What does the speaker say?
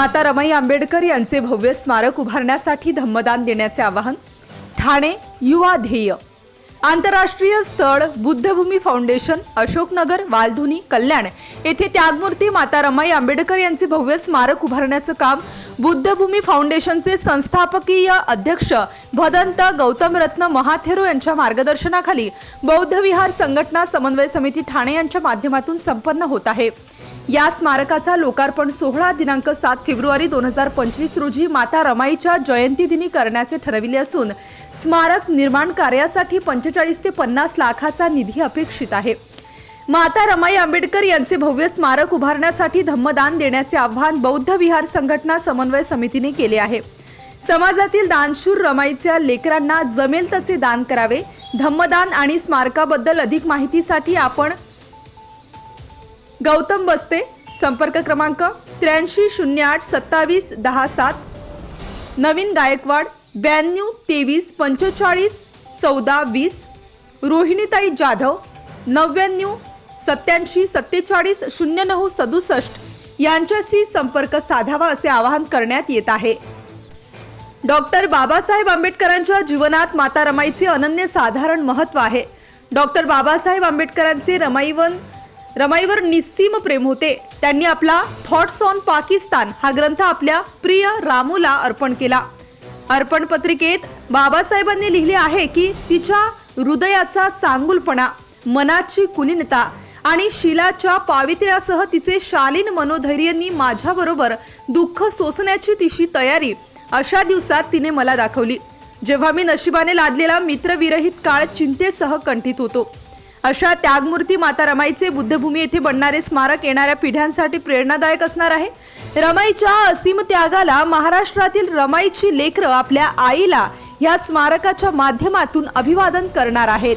माता रमाई आंबेडकर यांचे भव्य स्मारक उभारण्यासाठी धम्मदान देण्याचे आवाहन ठाणे युवा ध्येय. आंतरराष्ट्रीय स्थळ बुद्धभूमी फाउंडेशन अशोकनगर वालधुनी कल्याण येथे त्यागमूर्ती माता रमाई आंबेडकर यांचे भव्य स्मारक उभारण्याचं काम बुद्धभूमी फाउंडेशनचे संस्थापकीय अध्यक्ष भदंत गौतम रत्न महाथेरो यांच्या मार्गदर्शनाखाली बौद्ध विहार संघटना समन्वय समिती ठाणे यांच्या माध्यमातून संपन्न होत आहे. या स्मारकाचा लोकार्पण सोहळा दिनांक सात फेब्रुवारी दोन हजार पंचवीस रोजी माता रमाईच्या जयंती दिनी करण्याचे ठरविले असून स्मारक निर्माण कार्यासाठी पंचेचाळीस ते पन्नास लाखाचा निधी अपेक्षित आहे. माता रमाई आंबेडकर यांचे भव्य स्मारक उभारण्यासाठी धम्मदान देण्याचे आव्हान बौद्ध विहार संघटना समन्वय समितीने केले आहे. समाजातील दानशूर रमाईच्या लेकरांना जमेल तसे दान करावे. धम्मदान आणि स्मारकाबद्दल अधिक माहितीसाठी आपण गौतम बस्ते. संपर्क क्रमांक त्र्याऐंशी शून्य आठ सत्तावीस दहा सात. नवीन गायकवाड ब्याण्णव तेवीस पंचेचाळीस चौदा वीस. रोहिणीताई जाधव नव्याण्णव सत्याऐंशी सत्तेचाळीस शून्य नऊ सदुसष्ट यांच्याशी संपर्क साधावा असे आवाहन करण्यात येत आहे. डॉक्टर बाबासाहेब आंबेडकरांच्या जीवनात माता रमाईचे अनन्य साधारण महत्त्व आहे. डॉक्टर बाबासाहेब आंबेडकरांचे रमाईवन रमाईवर निस्सीम प्रेम होते. त्यांनी आपला थॉट्स ऑन पाकिस्तान हा ग्रंथ आपल्या प्रिय रामूला अर्पण केला. अर्पण पत्रिकेत बाबासाहेबांनी लिहिले आहे की तिच्या हृदयाचा चांगुलपणा मनाची कुलीनता आणि शिलाच्या पावित्र्यासह तिचे शालीन मनोधैर्यांनी माझ्याबरोबर दुःख सोसण्याची तिची तयारी अशा दिवसात तिने मला दाखवली. जेव्हा मी नशिबाने लादलेला मित्रविरहित काळ चिंतेसह कंठित होतो. अशा त्यागमूर्ती माता रमाईचे बुद्धभूमी येथे बनणारे स्मारक येणाऱ्या पिढ्यांसाठी प्रेरणादायक असणार आहे. रमाईच्या असीम त्यागाला महाराष्ट्रातील रमाईची लेकरं आपल्या आईला या स्मारकाच्या माध्यमातून अभिवादन करणार आहेत.